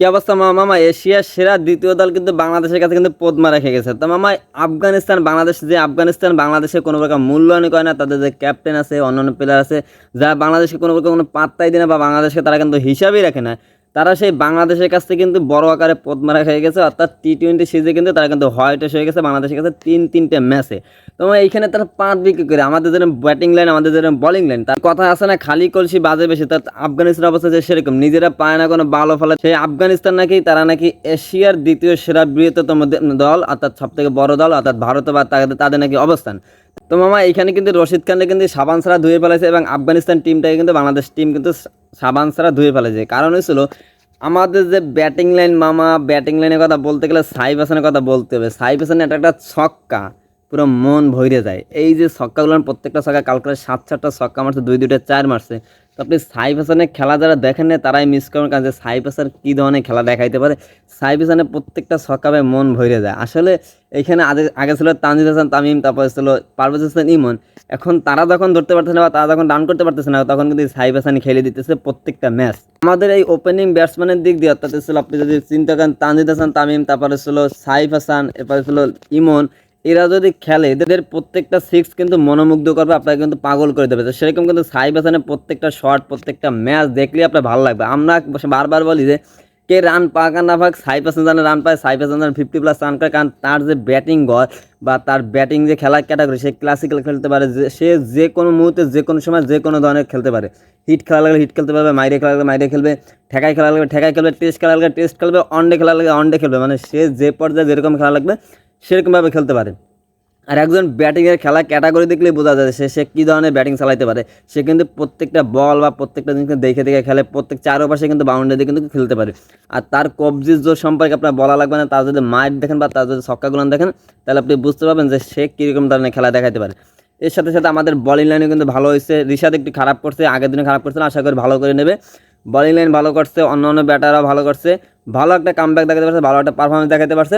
কি অবস্থা মামা? এশিয়ার সেরা দ্বিতীয় দল কিন্তু বাংলাদেশের কাছে কিন্তু পদ্মা রেখে গেছে। তো মামা, আফগানিস্তান, বাংলাদেশ যে আফগানিস্তান বাংলাদেশে কোনো প্রকার মূল্যায়ন করে না, তাদের যে ক্যাপ্টেন আছে, অন্যান্য প্লেয়ার আছে, যারা বাংলাদেশকে কোনো প্রকার কোনো পাত্তাই দেয় না বা বাংলাদেশকে তারা কিন্তু হিসাবেই রাখে না। তারা সেই বাংলাদেশের কাছ থেকে কিন্তু বড় আকারে পদ্মা রেখে গেছে, অর্থাৎ টি টোয়েন্টি সিরিজে কিন্তু তারা কিন্তু হোয়াইটে হয়ে গেছে, বাংলাদেশের কাছে তিন, তিনটে ম্যাচে তোমার এইখানে তারা পাঁচ বিক্রি করে, আমাদের যেরকম ব্যাটিং লাইন আমাদের যেরকম বলিং লাইন তার কথা আছে না, খালি কলসি বাজে বেশি, তার আফগানিস্তান অবস্থা যে সেরকম, নিজেরা পায় না কোনো ভালো ফলে। সেই আফগানিস্তান নাকি, তারা নাকি এশিয়ার দ্বিতীয় সেরা বৃহত্তম দল, অর্থাৎ সব থেকে বড় দল, অর্থাৎ ভারত বা তাদের নাকি অবস্থান। তো মামা, এখানে কিন্তু রশিদ খানকে কিন্তু সাবান সারা ধুয়ে ফেলেছে এবং আফগানিস্তান টিমটাকে কিন্তু বাংলাদেশ টিম কিন্তু সাবান সারা ধুয়ে ফেলেছে। কারণ হয়েছিল আমাদের যে ব্যাটিং লাইন মামা ব্যাটিং লাইনের কথা বলতে গেলে সাইফ হাসানের কথা বলতে হবে। সাইফ হাসানের একটা একটা ছক্কা, পুরো মন ভরে যায়। এই যে ছক্কাগুলো, প্রত্যেকটা ছক্কা কালকে সাত সাতটা ছক্কা মারছে, দুই দুইটা, চার মারছে। তো আপনি সাইফ হাসানের খেলা যারা দেখেন না তারাই মিস করেন কারণ যে সাইফ হাসান কী ধরনের খেলা দেখাইতে পারে। সাইফ হাসানের প্রত্যেকটা ভাই মন ভরে যায়। আসলে এখানে আগে আগে ছিল তানজিদ হাসান, তামিম, তারপরে ছিল পারভেজ হাসান, ইমন। এখন তারা যখন ধরতে পারতেছে না বা তারা যখন রান করতে পারতেছে না, তখন কিন্তু সাইফ হাসানি খেলে দিতেছে প্রত্যেকটা ম্যাচ আমাদের এই ওপেনিং ব্যাটসম্যানের দিক দিয়ে, অর্থাৎ ছিল আপনি যদি চিন্তা করেন, তানজিদ হাসান, তামিম, তারপরে ছিল সাইফ হাসান এরপরে ছিল ইমন এরা যদি খেলে, এদের প্রত্যেকটা সিক্স কিন্তু মনোমুগ্ধ করবে, আপনাকে কিন্তু পাগল করে দেবে। তো সেরকম কিন্তু সাইফ হাসানের প্রত্যেকটা শট প্রত্যেকটা ম্যাচ দেখলে আপনার ভালো লাগবে। আমরা বারবার বলি যে, কে রান পাক আর না পাক সাইফ হাসান জানে রান পায় সাইফ হাসান জানে ফিফটি প্লাস রান করে, কারণ তার যে ব্যাটিং গড় বা তার ব্যাটিং যে খেলার ক্যাটাগরি সে ক্লাসিক্যাল খেলতে পারে, যে, সে যে কোনো মুহূর্তে, যে কোনো সময়, যে কোনো ধরনের খেলতে পারে। হিট খেলা লাগলে হিট খেলতে পারবে, মাইরে খেলা লাগলে মাইরে খেলবে ঠেকাই খেলা লাগবে ঠেকাই খেলবে টেস্ট খেলা লাগলে টেস্ট খেলবে অনডে খেলা লাগলে অনডে খেলবে। মানে সে যে পর্যায়ে যেরকম খেলা লাগবে সেরকমভাবে খেলতে পারে। আর একজন ব্যাটিংয়ের খেলা ক্যাটাগরি দেখলেই বোঝা যায় সে সে কী ধরনের ব্যাটিং চালাইতে পারে। সে কিন্তু প্রত্যেকটা বল বা প্রত্যেকটা জিনিসকে দেখে দেখে খেলে, প্রত্যেক চারোপাশে কিন্তু বাউন্ডারি দিয়ে কিন্তু খেলতে পারে। আর তার কবজির জোর সম্পর্কে আপনার বলা লাগবে না, তার যদি মাইট দেখেন বা তার যদি ছক্কাগুলো দেখেন, তাহলে আপনি বুঝতে পারবেন যে সে কীরকম ধরনের খেলা দেখাতে পারে। এর সাথে সাথে আমাদের বলিং লাইনও কিন্তু ভালো হয়েছে। রিশাদ একটু খারাপ করছে, আগের দিনে খারাপ করছে আশা করি ভালো করে নেবে। বলিং লাইন ভালো করছে অন্য অন্য ব্যাটাররাও ভালো করছে। ভালো একটা কামব্যাক দেখাতে পারছে, ভালো একটা পারফরমেন্স দেখাতে পারছে।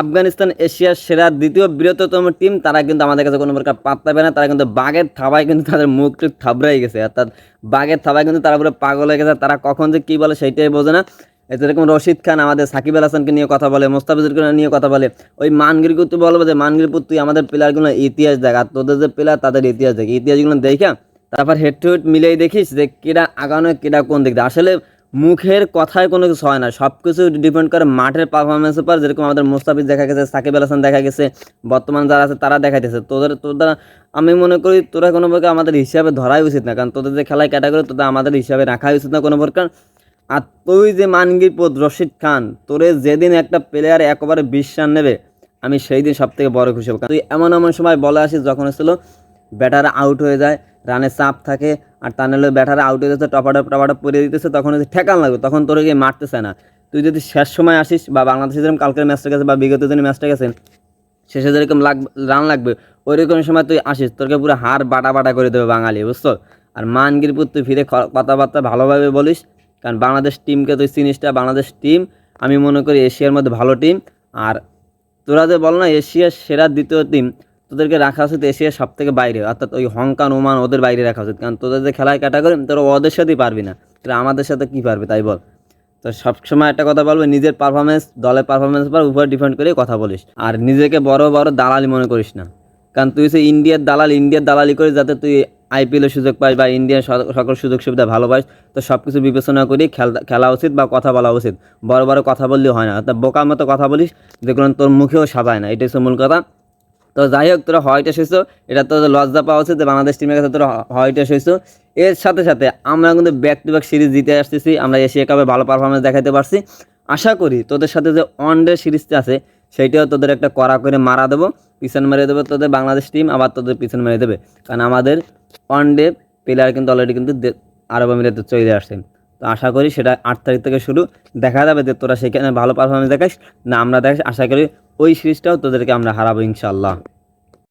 আফগানিস্তান, এশিয়ার সেরা দ্বিতীয় বৃহত্তম টিম তারা কিন্তু আমাদের কাছে কোনো প্রকার পাত্তা পায় না। তারা কিন্তু বাঘের থাবায় কিন্তু তাদের মুখ টুক থাবড়াই গেছে। অর্থাৎ বাঘের থাবায় কিন্তু তারা পুরো পাগল হয়ে গেছে। তারা কখন যে কী বলে সেইটাই বোঝে না। যেরকম রশিদ খান আমাদের সাকিব আল হাসানকে নিয়ে কথা বলে মোস্তাফিজুরকে নিয়ে কথা বলে, ওই মানগিরকে তুই বলব যে মানগিরপুর তুই আমাদের প্লেয়ারগুলো ইতিহাস দেখ, আর তোদের যে প্লেয়ার তাদের ইতিহাস দেখ। ইতিহাসগুলো দেখা তারপর হেড টু হেড মিলেই দেখিস যে কেডা আগানো কেডা কোন দিক আসলে মুখের কথায় কোনো কিছু হয় না। সব কিছু ডিপেন্ড করে মাঠের পারফরমেন্সের উপর যেরকম আমাদের মুস্তাফিজ দেখা গেছে, সাকিব আল হাসান দেখা গেছে, বর্তমান যারা আছে তারা দেখাইতেছে। তোদের তোদের, আমি মনে করি তোরা কোনো প্রকার আমাদের হিসাবে ধরাই উচিত না, কারণ তোদের যে খেলায় ক্যাটাগরি তোদের আমাদের হিসাবে রাখাই উচিত না কোনো প্রকার। আর তুই যে মানগির পদ রশিদ খান, তোরে যেদিন একটা প্লেয়ার একবারে বিশ নেবে, আমি সেই দিন সব থেকে বড় খুশি হব। তুই এমন এমন সময় বলে আসিস, যখন ছিল ব্যাটার আউট হয়ে যায় রানে চাপ থাকে আর তা নাহলে ব্যাটার আউট হয়ে যাচ্ছে টপাটপ টপাটপ পরে দিতেছে, তখন যদি ঠেকান লাগবে, তখন তোর গিয়ে মারতেছে না। তুই যদি শেষ সময় আসিস বা বাংলাদেশে যেরকম কালকের ম্যাচটা গেছে বা বিগত দিনের ম্যাচটা গেছে, শেষে যেরকম লাগ রান লাগবে ওই রকম সময় তুই আসিস, তোরকে পুরো হাড় বাটা বাটা করে দেবে বাঙালি, বুঝছ? আর মানগিরপুর তুই ফিরে কথাবার্তা ভালোভাবে বলিস, কারণ বাংলাদেশ টিমকে তুই চিনিস না, বাংলাদেশ টিম আমি মনে করি এশিয়ার মধ্যে ভালো টিম আর তোরা যে বল না, এশিয়ার সেরা দ্বিতীয় টিম তোদেরকে রাখা উচিত এশিয়ার সব থেকে বাইরে, অর্থাৎ ওই হংকং, ওমান ওদের বাইরে রাখা উচিত। কারণ তোদের যে খেলায় ক্যাটাগরি তোরা ওদের সাথেই পারবি না। তোরা আমাদের সাথে কী পারবে, তাই বল? তো সবসময় একটা কথা বলব, নিজের পারফরমেন্স দলের পারফরমেন্স উপর উপর ডিপেন্ড করে কথা বলিস। আর নিজেকে বড় বড় দালালি মনে করিস না। কারণ তুই সে ইন্ডিয়ার দালাল, ইন্ডিয়ার দালালি করে যাতে তুই আইপিএলের সুযোগ পাস বা ইন্ডিয়ার সকল সুযোগ সুবিধা ভালো পাস তো সব কিছু বিবেচনা খেলা খেলা উচিত বা কথা বলা উচিত। বড় বড় কথা বললেও হয় না। অর্থাৎ বোকার মতো কথা বলিস, যেগুলো তোর মুখেও সাজায় না। এটাই হচ্ছে মূল কথা। তো যাই হোক, তোরা হোয়াইট এসেছ এটা তো লজ্জা পাওয়া উচিত যে বাংলাদেশ টিমের কাছে তোরা হোয়াইট এসেছ এর সাথে সাথে আমরা কিন্তু ব্যাক টু ব্যাক সিরিজ জিতে আসতেছি। আমরা এশিয়া কাপে ভালো পারফরমেন্স দেখাতে পারছি। আশা করি তোদের সাথে যে ওয়ান ডে সিরিজটা আছে সেইটাও তোদের একটা কড়া করে মারা দেবো, পিছন মেরে দেবো তোদের বাংলাদেশ টিম আবার তোদের পিছন মেরে দেবে। কারণ আমাদের ওয়ান ডে প্লেয়ার কিন্তু অলরেডি কিন্তু আরব আমিরাতে চলে আসছেন। তো আশা করি সেটা আট তারিখ থেকে শুরু। দেখা যাবে যে তোরা সেখানে ভালো পারফরমেন্স দেখাস, না আমরা দেখাস। আশা করি ওই সিরিজটাও তাদেরকে আমরা হারাবো ইনশাল্লাহ